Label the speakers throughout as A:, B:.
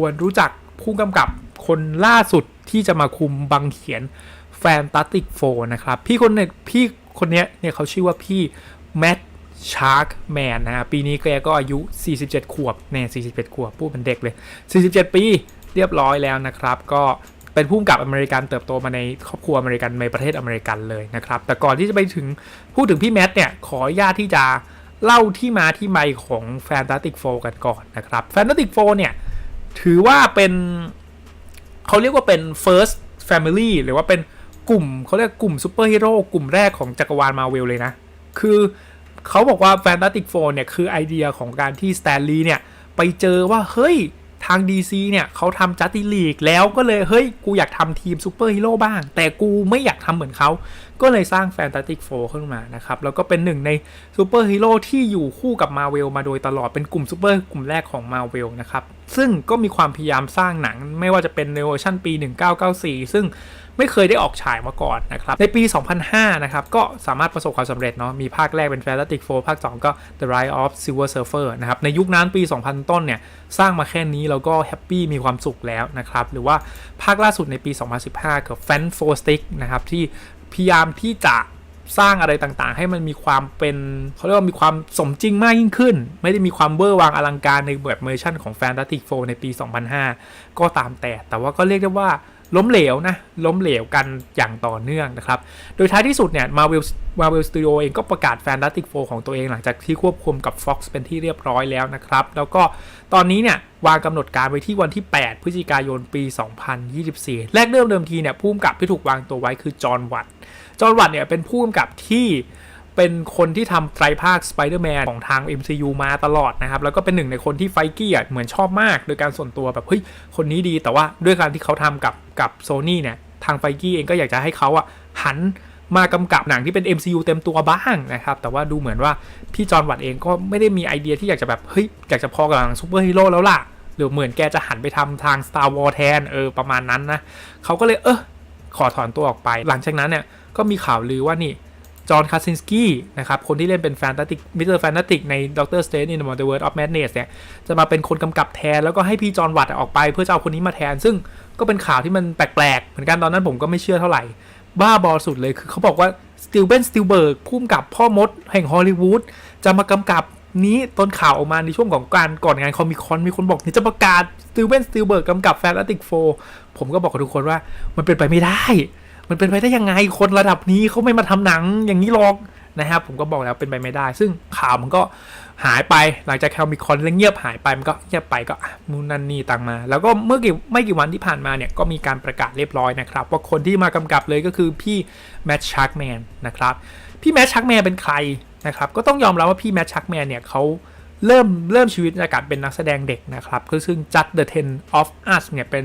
A: วนรู้จักผู้กำกับคนล่าสุดที่จะมาคุมบังเขียน Fantastic Four นะครับ พี่คนเนี่ยพี่คนเนี้ยเนี่ยเขาชื่อว่าพี่แม t ชาร์กแมนนะฮะปีนี้แกก็อายุ 47 ขวบเนี่ย47ขวบพูดเป็นเด็กเลย 47 ปีเรียบร้อยแล้วนะครับ ก็เป็นผู้กำกับอเมริกันเติบโตมาในครอบครัวอเมริกันในประเทศอเมริกันเลยนะครับ แต่ก่อนที่จะไปถึงพูดถึงพี่แมทเนี่ย ขออนุญาตที่จะเล่าที่มาที่ไปของ Fantastic Four กันก่อนนะครับ Fantastic Four เนี่ย ถือว่าเป็นเขาเรียกว่าเป็น first family หรือว่าเป็นกลุ่มเขาเรียกกลุ่มซูเปอร์ฮีโร่กลุ่มแรกของจักรวาลมาเวลเลยนะ คือเขาบอกว่า Fantastic Four เนี่ย คือไอเดียของการที่สแตนลีย์เนี่ย ไปเจอว่า เฮ้ย ทาง DC เนี่ยเขาทำจัตติลีกแล้วก็เลย เฮ้ย กูอยากทำทีมซูเปอร์ฮีโร่บ้าง แต่กูไม่อยากทำเหมือนเขา ก็เลยสร้างแฟนตาติกโฟขึ้นมานะครับ แล้วก็เป็นหนึ่งในซูเปอร์ฮีโร่ที่อยู่คู่กับมาเวลมาโดยตลอดเป็นกลุ่มซูเปอร์กลุ่มแรกของมาเวลนะครับ ซึ่งก็มีความพยายามสร้างหนังไม่ว่าจะเป็นในเวอร์ชันปี 1994 ซึ่ง ไม่เคยได้ออกฉายมาก่อนนะครับ ในปี 2005 นะครับ ก็สามารถประสบความสำเร็จเนาะ มีภาคแรกเป็น Fantastic Four ภาค 2 ก็ The Rise of Silver Surfer นะครับ ในยุคนั้นปี 2000 ต้นเนี่ย สร้างมาแค่นี้แล้วก็แฮปปี้มีความสุขแล้วนะครับ หรือว่าภาคล่าสุดในปี 2015 กับ Fan f o r Stick นะครับที่พยายามที่จะสร้างอะไรต่างๆ ให้มันมีความเป็นเขาเรียกว่ามีความสมจริงมากยิ่งขึ้น ไม่ได้มีความเบอร์วางอลังการในแบบเวอร์ชั่นของ Fantastic Four ในปี 2005 ก็ตามแต่ แต่ว่าก็เรียกได้ว่า ล้มเหลวนะล้มเหลวกันอย่างต่อเนื่องนะครับ โดยท้ายที่สุดเนี่ย Marvel Marvel Studio เองก็ประกาศ Fantastic Four ของตัวเองหลังจากที่ควบคุมกับ Fox เป็นที่เรียบร้อยแล้วนะครับ แล้วก็ตอนนี้เนี่ยวางกำหนดการไว้ที่วันที่ 8 พฤศจิกายนปี 2024 แรกเริ่มเดิมทีเนี่ยผู้กำกับที่ถูกวางตัวไว้คือจอห์นวัตจอห์นวัตเนี่ยเป็นผู้กำกับที่ เป็นคนที่ทำไตรภาค Spider-Man ของทาง MCU มาตลอดนะครับ แล้วก็เป็นหนึ่งในคนที่ไฟกี้อะเหมือนชอบมาก โดยการส่วนตัวแบบเฮ้ยคนนี้ดีแต่ว่าด้วยการที่เขาทำกับกับโซนี่เนี่ย ทางไฟกี้เองก็อยากจะให้เขาอะหันมากำกับหนังที่เป็น MCU เต็มตัวบ้างนะครับ แต่ว่าดูเหมือนว่าพี่จอห์นวัตเองก็ไม่ได้มีไอเดียที่อยากจะแบบเฮ้ยอยากจะพอกับหนังซูเปอร์ฮีโร่แล้วล่ะหรือเหมือนแกจะหันไปทำทาง Star Wars แทนเออประมาณนั้นนะเขาก็เลยเออขอถอนตัวออกไป หลังจากนั้นเนี่ยก็มีข่าวลือว่านี่ จอห์นคาซินสกี้นะครับ คนที่เล่นเป็นแฟนตาติกมิสเตอร์แฟนตาติกในด็อกเตอร์สเตนใน The World of Madness เนี่ย จะมาเป็นคนกำกับแทน แล้วก็ให้พี่จอห์นวัตออกไปเพื่อจะเอาคนนี้มาแทน ซึ่งก็เป็นข่าวที่มันแปลกๆ เหมือนกันตอนนั้นผมก็ไม่เชื่อเท่าไหร่ บ้าบอสุดเลยคือเขาบอกว่าสติลเบนสติลเบิร์กพุ่มกับพ่อมดแห่งฮอลลีวูดจะมากำกับนี้ต้นข่าวออกมาในช่วงของการก่อนงานคอมิคอนมีคนบอกนี่จะประกาศสติลเบนสติลเบิร์กกำกับแฟนตาติกโฟผมก็บอกกับทุกคนว่ามันเป็นไปไม่ได้ มันเป็นไปได้ยังไงคนระดับนี้เขาไม่มาทำหนังอย่างนี้หรอกนะครับผมก็บอกแล้วเป็นไปไม่ได้ ซึ่งข่าวมันก็หายไปหลังจากแคลมิคอนเงียบหายไปมันก็เงียบไปก็มูนันนี่ตังมา แล้วก็เมื่อกี่ไม่กี่วันที่ผ่านมาเนี่ยก็มีการประกาศเรียบร้อยนะครับว่าคนที่มากำกับเลยก็คือพี่แมทชักแมนนะครับพี่แมทชักแมนเป็นใครนะครับก็ต้องยอมรับว่าพี่แมทชักแมนเนี่ยเขา เริ่มเริ่มชีวิตจากการเป็นนักแสดงเด็กนะครับก็ซึ่ง Just the Ten of Us เนี่ยเป็น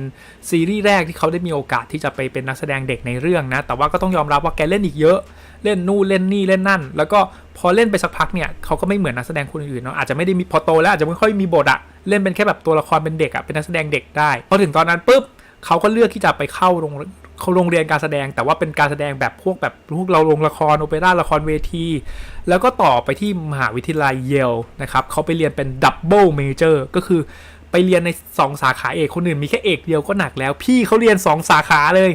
A: ซีรีส์แรกที่เขาได้มีโอกาสที่จะไปเป็นนักแสดงเด็กในเรื่องนะ แต่ว่าก็ต้องยอมรับว่าแกเล่นอีกเยอะ เล่นนู่นเล่นนี่เล่นนั่น แล้วก็พอเล่นไปสักพักเนี่ยเขาก็ไม่เหมือนนักแสดงคนอื่นเนาะอาจจะไม่ได้มีพอโตแล้วอาจจะไม่ค่อยมีบทอะเล่นเป็นแค่แบบตัวละครเป็นเด็กอะเป็นนักแสดงเด็กได้พอถึงตอนนั้นปุ๊บเขาก็เลือกที่จะไปเข้าโรง เขาโรงเรียนการแสดงแต่ว่าเป็นการแสดงแบบพวกแบบพวกเราลงละครโอเปร่าละครเวที แล้วก็ต่อไปที่มหาวิทยาลัยเยลนะครับเขาไปเรียนเป็นดับเบิลเมเจอร์ก็คือไปเรียนใน 2 สาขาเอกคนอื่นมีแค่เอกเดียวก็หนักแล้ว พี่เขาเรียน 2 สาขาเลย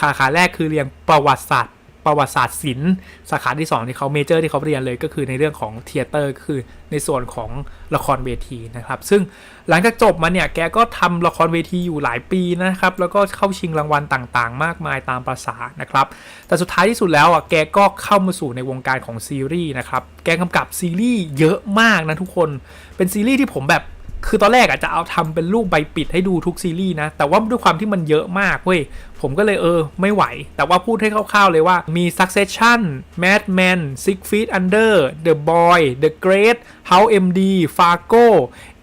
A: สาขาแรกคือเรียนประวัติศาสตร์ ประวัติศาสตร์ศิลป์สาขาที่ 2 ที่เขาเมเจอร์ที่เขาเรียนเลยก็คือในเรื่องของเทเตอร์คือในส่วนของละครเวทีนะครับ ซึ่งหลังจากจบมาเนี่ยแกก็ทำละครเวทีอยู่หลายปีนะครับ แล้วก็เข้าชิงรางวัลต่างๆ มากมายตามภาษานะครับ แต่สุดท้ายที่สุดแล้วอะแกก็เข้ามาสู่ในวงการของซีรีส์นะครับ แกกำกับซีรีส์เยอะมากนะทุกคนเป็นซีรีส์ที่ผมแบบคือตอนแรกอาจจะเอาทำเป็นรูปใบปิดให้ดูทุกซีรีส์นะ แต่ว่าด้วยความที่มันเยอะมากเว้ย ผมก็เลยเออ ไม่ไหว แต่ว่าพูดให้คร่าวๆเลยว่ามี Succession Mad Men Six Feet Under The Boy The Great House MD Fargo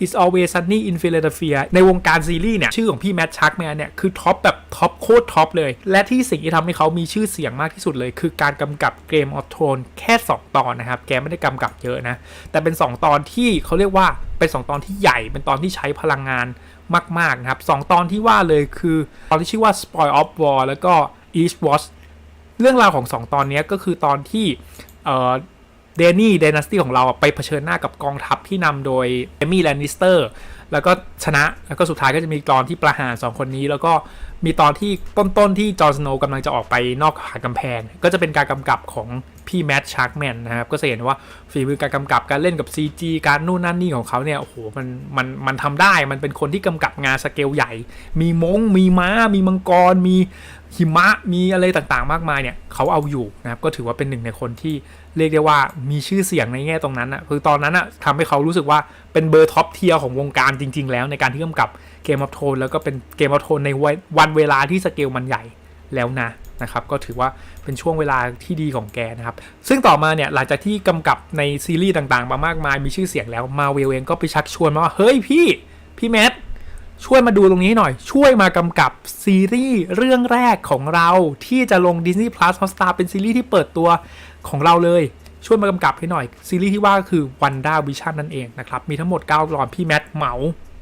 A: It's Always Sunny in Philadelphia ในวงการซีรีส์เนี่ย ชื่อของพี่แมทชักแมนเนี่ย คือท็อปแบบท็อปโคตรท็อปเลย และที่สิ่งที่ทำให้เขามีชื่อเสียงมากที่สุดเลย คือการกำกับ Game of Thrones แค่ 2 ตอนนะครับ แกไม่ได้กำกับเยอะนะ แต่เป็น 2 ตอนที่เขาเรียกว่าเป็น 2 ตอนที่ใหญ่เป็นตอนที่ใช้พลังงาน มาก ๆ นะครับสตอนที่ว่าเลยคือตอนที่ชื่อว่า Spoil of War แล้วก็ East Watch เรื่องราวของ 2 ตอนนี้ก็คือตอนที่เดนนี่เดนัสตี้ของเราไปเผชิญหน้ากับกองทัพที่นำโดยเอมี่แลนนิสเตอร์ แล้วก็ชนะแล้วก็สุดท้ายก็จะมีตอนที่ประหารสองคนนี้ แล้วก็มีตอนที่ต้นๆที่จอร์นสโนว์กำลังจะออกไปนอกหากำแพง ก็จะเป็นการกำกับของพี่แมทชาร์กแมนนะครับก็จะเห็นว่าฝีมือการกำกับการเล่นกับ CG การนู่นนั่นนี่ของเขาเนี่ยโอ้โหมันมันมันทำได้มันเป็นคนที่กำกับงานสเกลใหญ่ มีมงมีม้า มีมังกรมี หิมะมีอะไรต่างๆ มากมายเนี่ยเขาเอาอยู่นะครับก็ถือว่าเป็นหนึ่งในคนที่เรียกได้ว่ามีชื่อเสียงในแง่ตรงนั้นอะคือตอนนั้นอะทำให้เขารู้สึกว่าเป็นเบอร์ท็อปเทียร์ของวงการจริง ๆ แล้วในการที่กำกับเกมอ f โทนแล้วก็เป็นเกมอ f โทนในวันเวลาที่สเกลมันใหญ่แล้วนะนะครับก็ถือว่าเป็นช่วงเวลาที่ดีของแกนะครับ ซึ่งต่อมาเนี่ยหลังจากที่กำกับในซีรีส์ต่างๆ มามากมายมีชื่อเสียงแล้วมาเวลเองก็ไปชักชวนมาว่าเฮ้ยพี่พี่แมท ช่วยมาดูตรงนี้หน่อย ช่วยมากำกับซีรีส์เรื่องแรกของเราที่จะลง Disney Plus Hotstar เป็นซีรีส์ที่เปิดตัวของเราเลย ช่วยมากำกับให้หน่อย ซีรีส์ที่ว่าก็คือ Wanda Vision นั่นเองนะครับ มีทั้งหมด 9 ตอนพี่แมทเหมา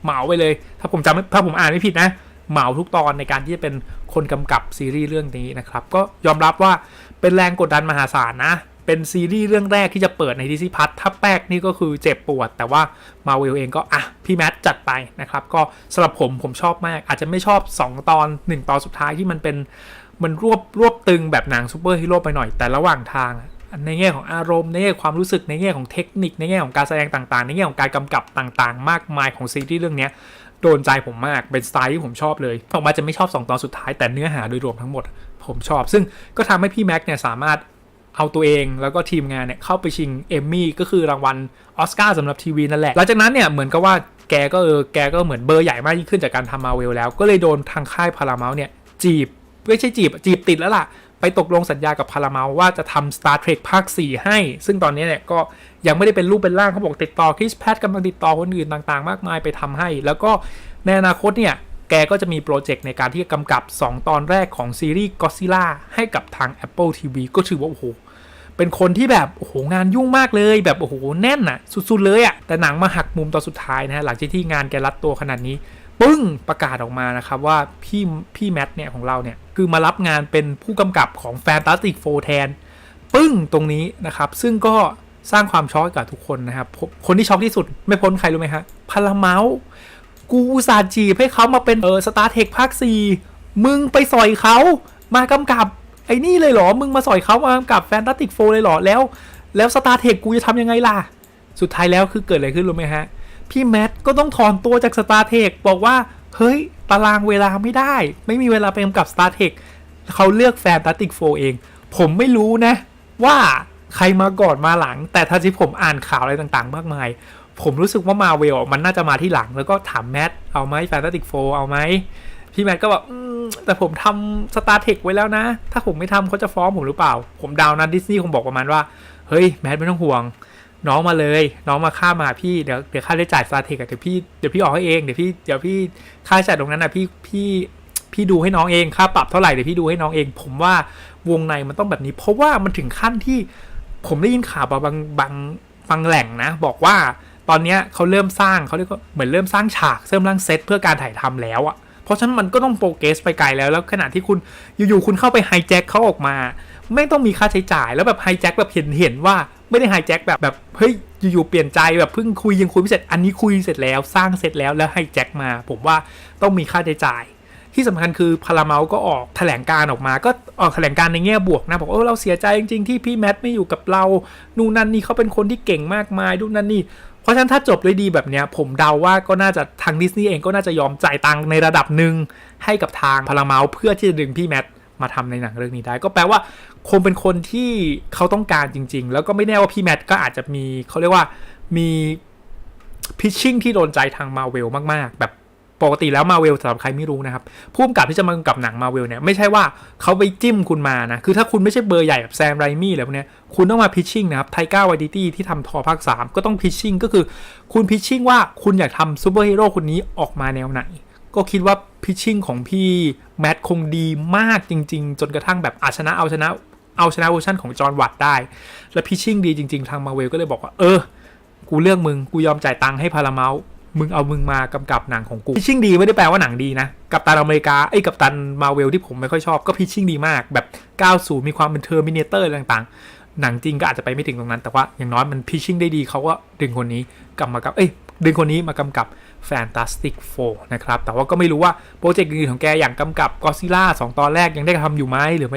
A: เหมาไปเลย ถ้าผมจำไม่ถ้าผมอ่านไม่ผิดนะเหมาทุกตอนในการที่จะเป็นคนกำกับซีรีส์เรื่องนี้นะครับ ก็ยอมรับว่าเป็นแรงกดดันมหาศาลนะ เป็นซีรีส์เรื่องแรกที่จะเปิดในดิซี่พัทถ้าแป๊กนี่ก็คือเจ็บปวด แต่ว่ามาเวลเองก็อะพี่แมทจัดไปนะครับ ก็สำหรับผมผมชอบมาก อาจจะไม่ชอบ 2 ตอน 1 ตอนสุดท้ายที่มันเป็นมันรวบรวบตึงแบบหนังซูเปอร์ฮีโร่ไปหน่อยแต่ระหว่างทางในแง่ของอารมณ์ในแง่ความรู้สึกในแง่ของเทคนิคในแง่ของการแสดงต่างๆ ในแง่ของการกำกับต่างๆ มากมายของซีรีส์เรื่องนี้โดนใจผมมากเป็นสไตล์ที่ผมชอบเลยออกมาจะไม่ชอบ 2 ตอนสุดท้ายแต่เนื้อหาโดยรวมทั้งหมดผมชอบ ซึ่งก็ทำให้พี่แม็กเนี่ยสามารถ เอาตัวเองแล้วก็ทีมงานเนี่ยเข้าไปชิงเอมมี่ก็คือรางวัลออสการ์สำหรับทีวีนั่นแหละ หลังจากนั้นเนี่ยเหมือนกับว่าแกก็เออแกก็เหมือนเบอร์ใหญ่มากยิ่งขึ้นจากการทำมาเวลแล้ว ก็เลยโดนทางค่ายพาราเมลเนี่ยจีบไม่ใช่จีบจีบติดแล้วล่ะ ไปตกลงสัญญากับพาราเมลว่าจะทำ Star Trek ภาค 4 ให้ ซึ่งตอนนี้เนี่ยก็ยังไม่ได้เป็นรูปเป็นร่างเขาบอกติดต่อคริสแพทกำลังติดต่อคนอื่นต่างๆ มากมายไปทำให้ แล้วก็ในอนาคตเนี่ยแกก็จะมีโปรเจกต์ในการที่จะกำกับ 2 ตอนแรกของซีรีส์ Godzilla ให้กับทาง Apple TV ก็ถือว่า โอ้โห เป็นคนที่แบบโอ้โหงานยุ่งมากเลยแบบโอ้โหแน่นอะสุดๆเลยอะแต่หนังมาหักมุมตอนสุดท้ายนะฮะหลังจากที่งานแกรัดตัวขนาดนี้ปึ้งประกาศออกมานะครับว่าพี่พี่แมทเนี่ยของเราเนี่ยคือมารับงานเป็นผู้กำกับของ Fantastic Four แทนปึ้งตรงนี้นะครับ ซึ่งก็สร้างความช็อกกับทุกคนนะครับ คนที่ช็อกที่สุดไม่พ้นใครรู้ไหมฮะพาราเมาส์กูอุตส่าห์จีบให้เขามาเป็นเออสตาร์เทคภาค 4 มึงไปสอยเขามากำกับ ไอ้นี่เลยเหรอ มึงมาสอยเขามากำกับแฟนตาติกโฟเลยเหรอ แล้ว แล้วสตาร์เทคกูจะทำยังไงล่ะ สุดท้ายแล้วคือเกิดอะไรขึ้นรู้ไหมฮะ พี่แมทก็ต้องถอนตัวจากสตาร์เทคบอกว่า เฮ้ย ตารางเวลาไม่ได้ ไม่มีเวลาไปกำกับสตาร์เทคเขาเลือกแฟนตาติกโฟเอง ผมไม่รู้นะ ว่าใครมาก่อนมาหลัง แต่ถ้าที่ผมอ่านข่าวอะไรต่างๆ มากมาย ผมรู้สึกว่ามาเวลมันน่าจะมาที่หลัง แล้วก็ถามแมทเอาไหมแฟนตาติกโฟเอาไหม พี่แมทก็บอกแต่ผมทำสตาร์เทคไว้แล้วนะ ถ้าผมไม่ทำเขาจะฟ้องผมหรือเปล่า ผมดาวนะดิสนีย์คงบอกประมาณว่า เฮ้ยแมทไม่ต้องห่วง น้องมาเลย น้องมาค่ามาพี่เดี๋ยวเดี๋ยวค่าใช้จ่ายสตาร์เทคเดี๋ยวพี่เดี๋ยวพี่ออกให้เองเดี๋ยวพี่เดี๋ยวพี่ค่าใช้จ่ายตรงนั้นนะพี่พี่พี่ดูให้น้องเองค่าปรับเท่าไหร่เดี๋ยวพี่ดูให้น้องเอง ผมว่าวงในมันต้องแบบนี้ เพราะว่ามันถึงขั้นที่ผมได้ยินข่าวบางบางบางแหล่งนะ บอกว่าตอนนี้เขาเริ่มสร้างเขาเรียกว่าเหมือนเริ่มสร้างฉากเริ่มร้างเซตเพื่อการถ่ายทำแล้วอะ เพราะฉะนั้นมันก็ต้องโปรเกรสไปไกลแล้วแล้วขณะที่คุณอยู่ๆคุณเข้าไปไฮแจ็คเขาออกมาไม่ต้องมีค่าใช้จ่ายแล้วแบบไฮแจ็คแบบเห็นเห็นว่าไม่ได้ไฮแจ็คแบบแบบเฮ้ยอยู่ๆเปลี่ยนใจแบบเพิ่งคุยยังคุยไม่เสร็จอันนี้คุยเสร็จแล้วสร้างเสร็จแล้วแล้วไฮแจ็คมา ผมว่าต้องมีค่าใช้จ่าย ที่สำคัญคือพาราเมลก็ออกแถลงการออกมา ก็ออกแถลงการในแง่บวกนะบอกเออเราเสียใจจริงๆที่พี่แมทไม่อยู่กับเรา นู่นนั่นนี่เขาเป็นคนที่เก่งมากมายนู่นนั่นนี่ เพราะฉะนั้นถ้าจบด้วยดีแบบเนี้ยผมเดาว่าก็น่าจะทางดิสนีย์เองก็น่าจะยอมจ่ายตังค์ในระดับหนึ่งให้กับทางพาราเมลเพื่อที่จะดึงพี่แมทมาทำในหนังเรื่องนี้ได้ ก็แปลว่าคงเป็นคนที่เขาต้องการจริง ๆ แล้วก็ไม่แน่ว่าพี่แมทก็อาจจะมีเขาเรียกว่ามีพิชชิ่งที่โดนใจทางมาเวลมาก ๆ แบบ ปกติแล้วมาเวลสำหรับใครไม่รู้นะครับผู้กำกับที่จะมากำกับหนังมาเวลเนี่ยไม่ใช่ว่าเขาไปจิ้มคุณมานะ คือถ้าคุณไม่ใช่เบอร์ใหญ่แบบแซมไรมี่อะไรพวกเนี้ยคุณต้องมาพิชชิ่งนะครับไทก้าวาดิตี้ที่ทำทอภาค 3 ก็ต้องพิชชิ่งก็คือคุณพิชชิ่งว่าคุณอยากทำซูเปอร์ฮีโร่คนนี้ออกมาแนวไหน ก็คิดว่าพิชชิ่งของพี่แมทคงดีมากจริง ๆ จนกระทั่งแบบอาชนะเอาชนะเอาชนะเวอร์ชันของจอห์นวัตได้ และพิชชิ่งดีจริง ๆ ทางมาเวลก็เลยบอกว่าเออ กูเลือกมึงกูยอมจ่ายตังค์ให้พาราเมล มึงเอามึงมากำกับหนังของกูพิชชิ่งดีไม่ได้แปลว่าหนังดีนะกับตันอเมริกาไอ้กับตันมาเวลที่ผมไม่ค่อยชอบก็พิชชิ่งดีมาก แบบ 90 มีความเป็นเทอร์มินเตอร์ต่างๆ หนังจริงก็อาจจะไปไม่ถึงตรงนั้น แต่ว่าอย่างน้อยมันพิชชิ่งได้ดีเขาก็ดึงคนนี้กลับมากับเอ้ยดึงคนนี้มากำกับ Fantastic Four นะครับ แต่ว่าก็ไม่รู้ว่าโปรเจกต์อื่นๆของแกอย่างกำกับ Godzilla 2 ตอนแรกยังได้ทำอยู่ไหมหรือไม่